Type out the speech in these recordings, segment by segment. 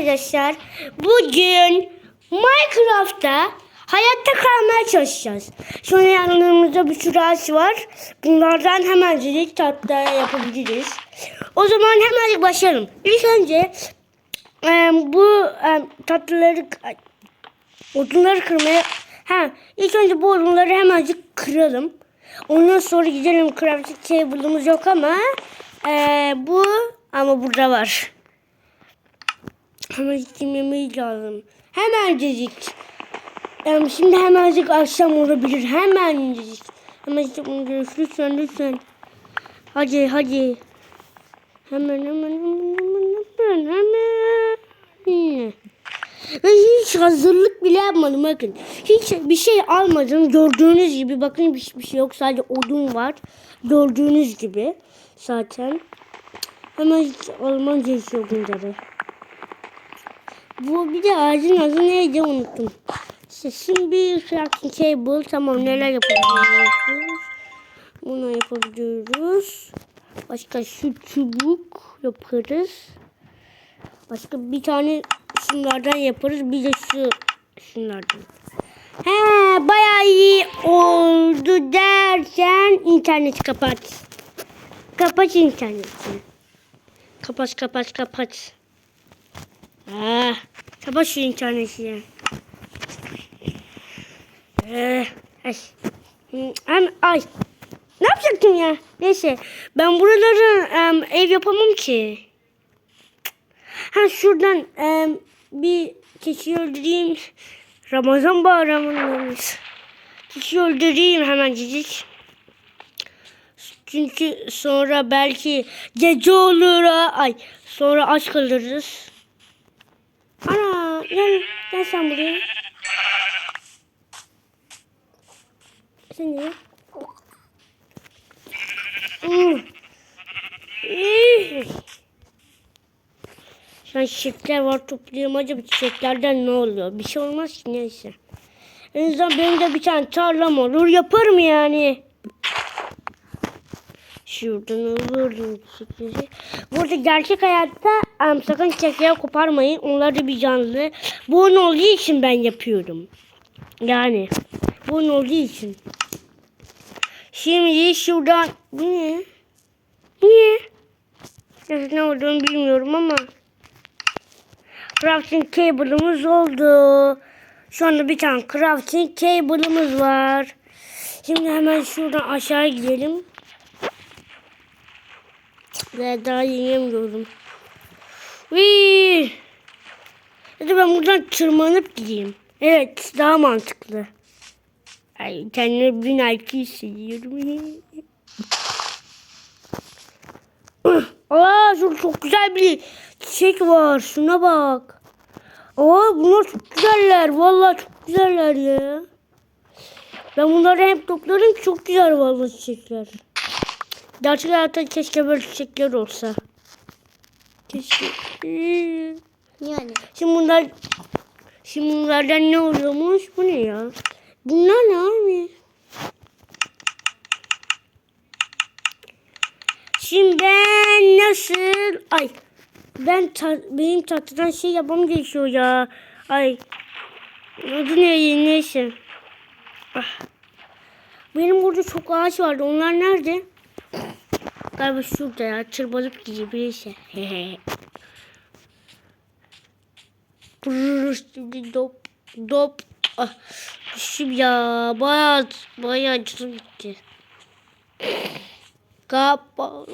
arkadaşlar. Bugün Minecraft'ta hayatta kalmaya çalışacağız. Sonra yanımızda bir sürü ağaç var. Bunlardan hemencik tatlı yapabiliriz. O zaman hemen başlayalım. İlk önce e, bu e, tatlıları odunları kırmaya ha ilk önce bu odunları hemencik kıralım. Ondan sonra gidelim crafting table'ımız yok ama e, bu ama burada var. Hemen yemeği lazım. Hemencik. Yani şimdi hemencik akşam olabilir. Hemencik. Hemencik olabilir. Lütfen lütfen. Hadi hadi. Hemen hemen hemen hemen hemen hemen. Ve hiç hazırlık bile yapmadım bakın. Hiç bir şey almadım. Gördüğünüz gibi bakın hiçbir şey yok. Sadece odun var. Gördüğünüz gibi zaten. Hemen hiç alman gerekiyor bunları. Bu bir de ağacın adı neydi unuttum. İşte şimdi bir crafting table tamam neler yapabiliyoruz. Bunu yapabiliyoruz. Başka şu çubuk yaparız. Başka bir tane şunlardan yaparız. Bir de şu şunlardan. He bayağı iyi oldu derken interneti kapat. Kapat interneti. Kapat kapat kapat. Ah, kapat şu interneti ya. Ee, ay. Hem, ay. Ne yapacaktım ya? Neyse. Ben buraları em, ev yapamam ki. Ha şuradan em, bir keçi öldüreyim. Ramazan bayramındayız. Keçi öldüreyim hemencik. Çünkü sonra belki gece olur. Ay sonra aç kalırız. Gel, gel sen buraya. Sen de. Hmm. An çiçekler var topluyorum. Acaba çiçeklerden ne oluyor? Bir şey olmaz ki neyse. En azından benim de bir tane tarlam olur. Yaparım yani. Şuradan alırdım çiçekleri. Burada gerçek hayatta em, sakın çiçekleri koparmayın. Onlar da bir canlı. Bu onun olduğu için ben yapıyorum. Yani. Bu onun olduğu için. Şimdi şuradan... Bu ne? Niye? Ne olduğunu bilmiyorum ama. Crafting table'ımız oldu. Şu anda bir tane crafting table'ımız var. Şimdi hemen şuradan aşağı gidelim. Ve daha yiyemiyorum. Vii. Hadi ben buradan tırmanıp gideyim. Evet daha mantıklı. Ay kendimi bin IQ hissediyorum. Aa çok, çok güzel bir çiçek var. Şuna bak. Aa bunlar çok güzeller. Vallahi çok güzeller ya. Ben bunları hep toplarım çok güzel vallahi çiçekler. Gerçek hayatta keşke böyle çiçekler olsa. Keşke. Yani. Şimdi bunlar Şimdi bunlardan ne oluyormuş? Bu ne ya? Bunlar ne abi? Şimdi ben nasıl ay ben ta- benim tatlıdan şey yapmam gerekiyor ya. Ay adı ne neyse. Ah. Benim burada çok ağaç vardı. Onlar nerede? Galiba şurada ya. Birisi. Brrr, Şimdi dop dop. Ah, düştüm ya. Bayağı bayağı canım gitti. Kapat.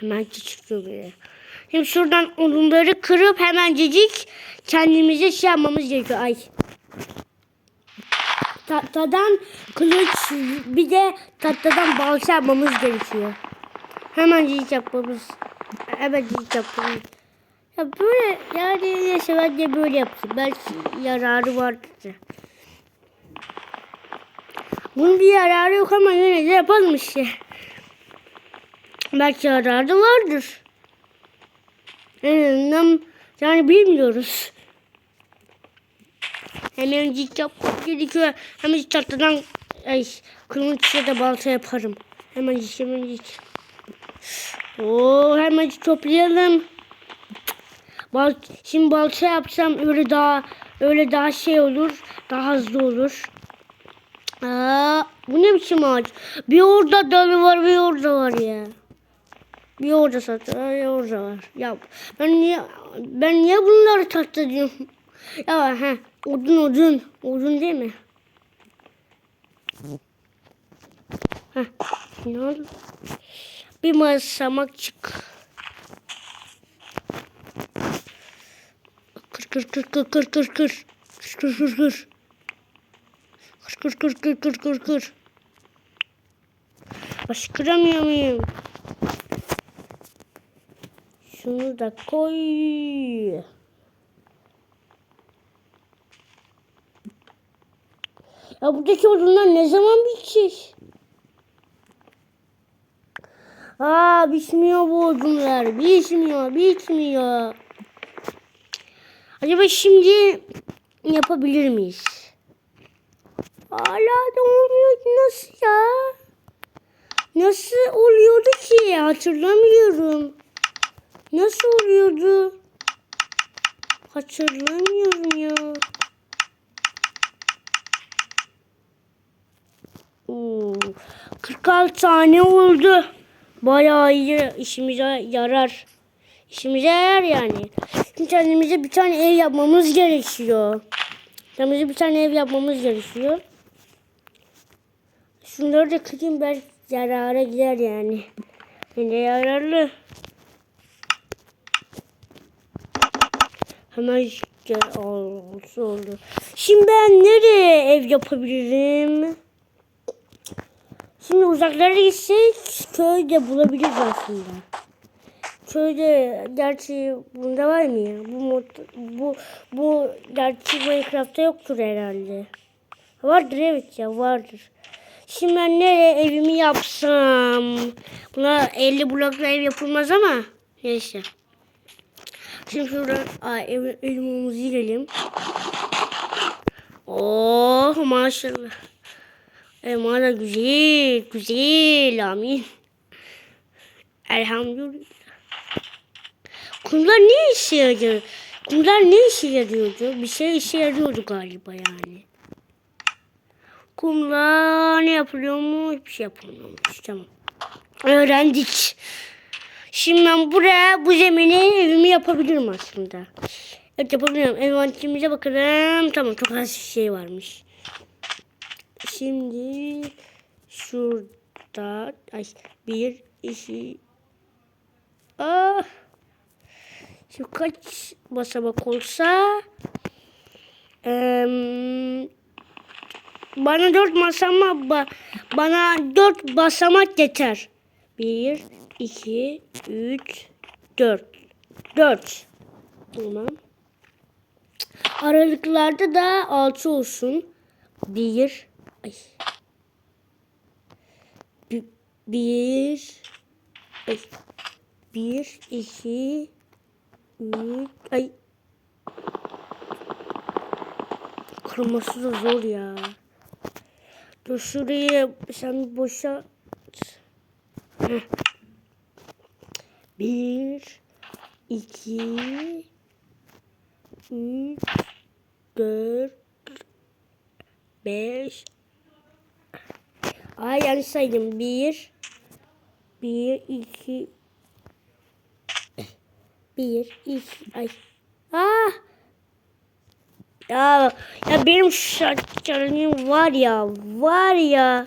Hemen çıkıyor böyle. Şimdi şuradan odunları kırıp hemencecik kendimize şey yapmamız gerekiyor. Ay. Tahtadan kılıç bir de tahtadan balta yapmamız gerekiyor. Hemencecik yapmamız. Hemencecik yapmamız. Ya böyle yani ben de böyle yaptım. Belki yararı vardır. Bunun bir yararı yok ama yine de yapalım işte. Belki yararı vardır. En azından yani bilmiyoruz. Hemen cik yapmak gerekiyor. Hemen çatıdan ay, kırmızı da balta yaparım. Hemen cik hemen cik. Oo, hemen toplayalım. Bal şimdi balta yapsam öyle daha öyle daha şey olur. Daha hızlı olur. Aa, bu ne biçim ağaç? Bir orada dalı var bir orada var ya. Bir orada satıyor, bir orada var. Ya ben niye ben niye bunları tatlı diyorum? Ya he odun odun. Odun değil mi? Heh, ne oldu? Bir masamak çık. Kır kır kır kır kır kır kır. Kır kır kır kır. Kır kır kır kır kır kır kır. Baş kıramıyor muyum? Şunu da koy. Ya buradaki odunlar ne zaman bitecek? Aa bitmiyor bu odunlar. Bitmiyor, bitmiyor. Acaba şimdi yapabilir miyiz? Hala da olmuyor nasıl ya? Nasıl oluyordu ki? Hatırlamıyorum. Nasıl oluyordu? Hatırlamıyorum ya. Oo, 46 tane oldu. Bayağı iyi işimize yarar. İşimize yarar yani. Şimdi kendimize bir tane ev yapmamız gerekiyor. Kendimize bir tane ev yapmamız gerekiyor. Şunları da kırayım belki yarara gider yani. Yine yararlı. Hemen oldu. Şimdi ben nereye ev yapabilirim? Şimdi uzaklara gitsek köyde bulabiliriz aslında. Köyde gerçi bunda var mı ya? Bu mod, bu bu gerçi Minecraft'ta yoktur herhalde. Vardır evet ya vardır. Şimdi ben nereye evimi yapsam? Buna 50 blokla ev yapılmaz ama neyse. Şimdi şuradan aa, ev, evimizi girelim. Oh maşallah. Da güzel, güzel amin. Elhamdülillah. Kumlar ne işe yarıyor? Kumlar ne işe yarıyordu? Bir şey işe yarıyordu galiba yani. Kumla ne yapılıyormuş? Bir şey yapılmıyormuş. Tamam. Öğrendik. Şimdi ben buraya bu zemine evimi yapabilirim aslında. Evet yapabilirim. Envanterimize bakalım. Tamam çok az şey varmış. Şimdi şurada ay bir iki ah Şimdi kaç basamak olsa em, bana dört basamak ba- bana dört basamak yeter. Bir, iki, üç, dört. Dört. Tamam. Aralıklarda da altı olsun. Bir, ay. Bir, ay. Bir, iki, ay. Kırması da zor ya. Dur şurayı sen boşa. Bir, iki, üç, dört, beş. Ay yanlış saydım. Bir, bir, iki, bir, iki, ay. Ah! Ya, ya benim şarkılarım var ya, var ya.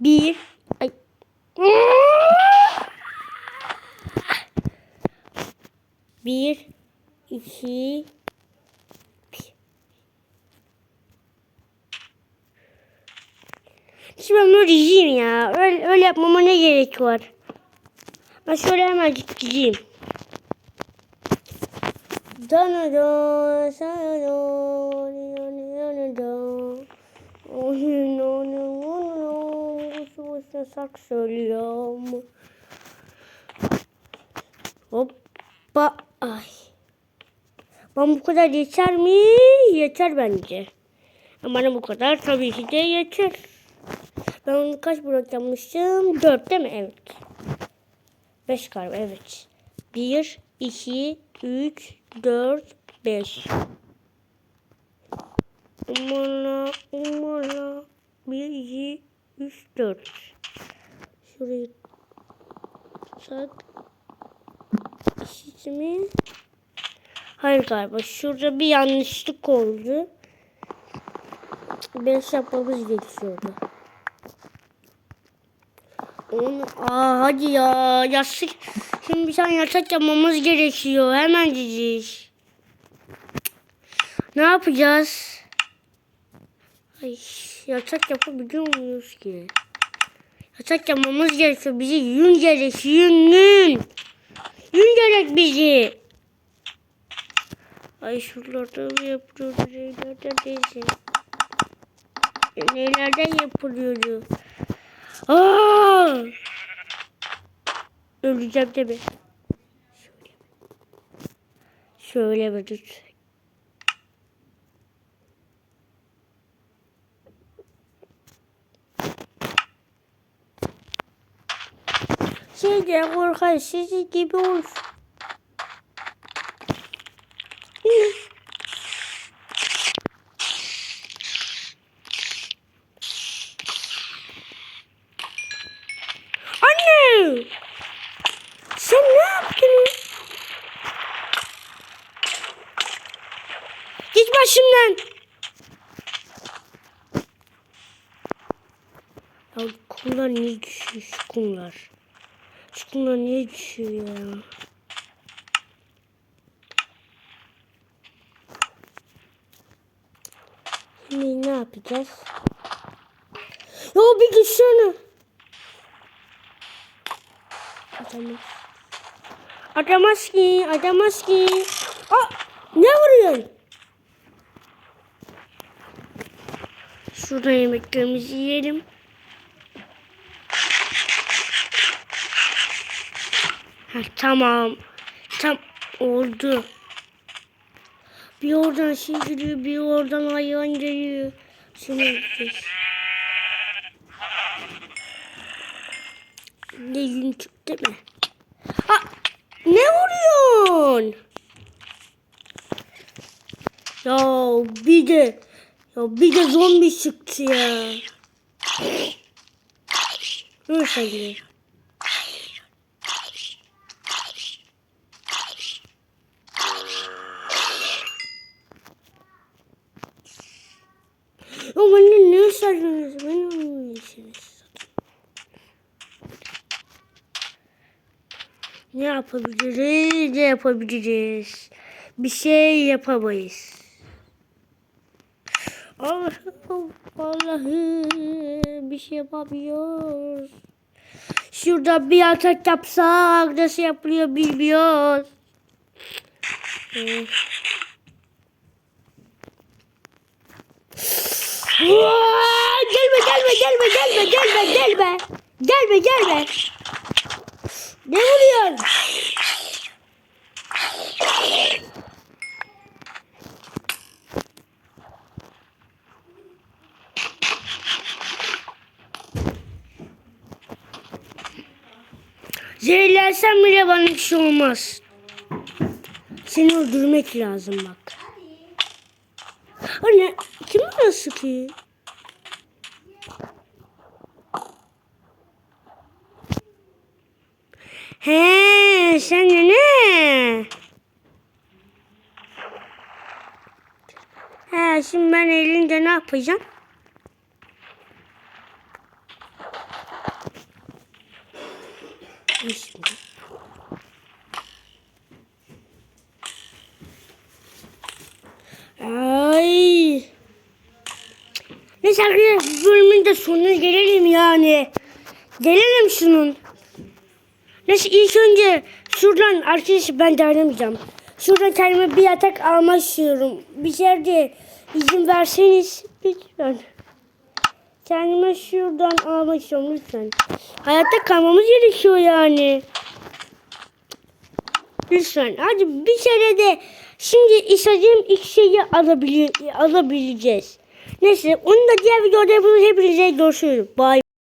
Bir, ay. Bir, iki, Şimdi ben böyle yiyeyim ya. Öyle, öyle yapmama ne gerek var? Ben şöyle hemen gideyim. Dana da, sana da, dana da. Oyun onu, onu, boşu boşuna sak söylüyorum. Hoppa, ay. Ben bu kadar yeter mi? Yeter bence. Bana bu kadar tabii ki de yeter. Ben onu kaç yapmıştım? Dört değil mi? Evet. Beş galiba evet. 1, 2, 3, 4, 5. Umala, umala. 1, 2, 3, 4. Şurayı. Eşit mi? Hayır galiba. Şurada bir yanlışlık oldu. 5 yapmamız gerekiyordu. Onu, aa hadi ya. Yastık. Şimdi bir tane yatak yapmamız gerekiyor. Hemen cici. Ne yapacağız? Ay, yatak yapabiliyor muyuz ki? Yatak yapmamız gerekiyor. Bize yün gerek. Yün yün. Yün gerek bizi. Ay şuralarda değilse. Nelerden yapılıyordu? Öleceğim deme. Şöyle. Şöyle mi lütfen? Şey de korkar sizi gibi olsun. Anne! Sen ne yaptın? Git başımdan. Ya kumlar niye düşüyor şu kumlar? Şu kumlar niye düşüyor ya? Şimdi ne yapacağız? Ya bir düşsene. Atamaz. Atamaz ki, atamaz ki. Aa, ne vuruyorsun? Şurada yemeklerimizi yiyelim. Ha, tamam. Tam oldu. Bir oradan şey geliyor, bir oradan hayvan geliyor. Şimdi gideceğiz. Ne yün çıktı mı? Ha, ne vuruyorsun? Ya bir de ya bir de zombi çıktı ya. Dur sen de. Ya bana ne sardınız? Beni anlıyorsunuz. Ne yapabiliriz? Ne yapabiliriz? Bir şey yapamayız. Allah'ım, Allah'ım bir şey yapamıyoruz. Şurada bir yatak yapsak nasıl yapılıyor bilmiyoruz. Ee. Gelme gelme gelme gelme gelme gelme. Gelme gelme. Ne vuruyorsun? Zehirlensen bile bana bir şey olmaz. Seni öldürmek lazım bak. Anne bana sıkıyor? He sen ne? He şimdi ben elinde ne yapacağım? Şimdi. Ay. Neyse arkadaşlar bölümün de sonuna gelelim yani. Gelelim şunun. Neyse ilk önce şuradan arkadaşlar ben dayanamayacağım. Şuradan kendime bir yatak almak istiyorum. Bir yerde izin verseniz lütfen. Kendime şuradan almak istiyorum lütfen. Hayatta kalmamız gerekiyor yani. Lütfen hadi bir kere de şimdi istediğim ilk şeyi alabilir, alabileceğiz. Neyse onu da diğer videoda yapıyoruz. Hepinize görüşürüz. Bye.